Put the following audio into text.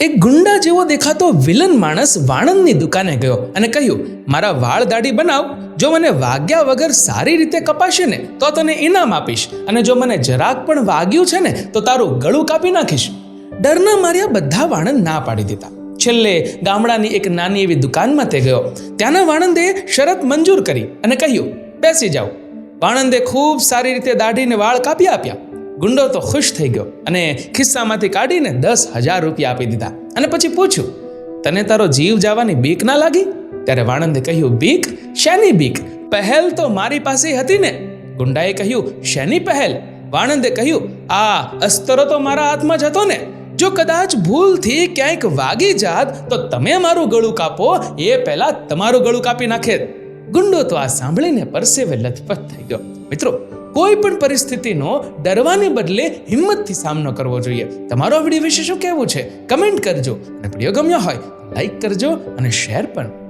એક ગુંડા જેવો દેખાતો વિલન માણસ વાણંદની દુકાને ગયો અને કહ્યું, મારા વાળ દાઢી બનાવ. જો મને વાગ્યા વગર સારી રીતે કપાશે ને, તો તને ઇનામ આપીશ. અને જો મને જરાક પણ વાગ્યું છે ને, તો તારું ગળું કાપી નાખીશ. ડરના માર્યા બધા વાણંદ ના પાડી દીધા. છેલ્લે ગામડાની એક નાની એવી દુકાનમાં તે ગયો. ત્યાંના વાણંદે શરત મંજૂર કરી અને કહ્યું, બેસી જાઓ. વાણંદે ખૂબ સારી રીતે દાઢીને વાળ કાપી આપ્યા. ગુંડો તો ખુશ થઈ ગયો અને ખિસ્સામાંથી કાઢીને દસ હજાર રૂપિયા આપી દીધા. અને પછી પૂછ્યું, તને તારો જીવ જવાની બીક ના લાગી? ત્યારે વાણંદે કહ્યું, બીક? શેની બીક? પહેલ તો મારી પાસે હતી ને. ગુંડાએ કહ્યું, શેની પહેલ? વાણંદે કહ્યું, આ અસ્તરો તો મારા હાથમાં જ હતો ને. જો કદાચ ભૂલથી ક્યાંક વાગી જાત તો તમે મારું ગળું કાપો, એ પહેલા તમારું ગળું કાપી નાખે. ગુંડો તો આ સાંભળીને પરસેવે લથપથ થઈ ગયો. મિત્રો, કોઈ પણ પરિસ્થિતિનો ડરવાને બદલે હિંમતથી સામનો કરવો જોઈએ. તમારો વીડિયો વિશે શું કહેવું છે? કમેન્ટ કરજો. અને વીડિયો ગમ્યો હોય લાઈક કરજો અને શેર પણ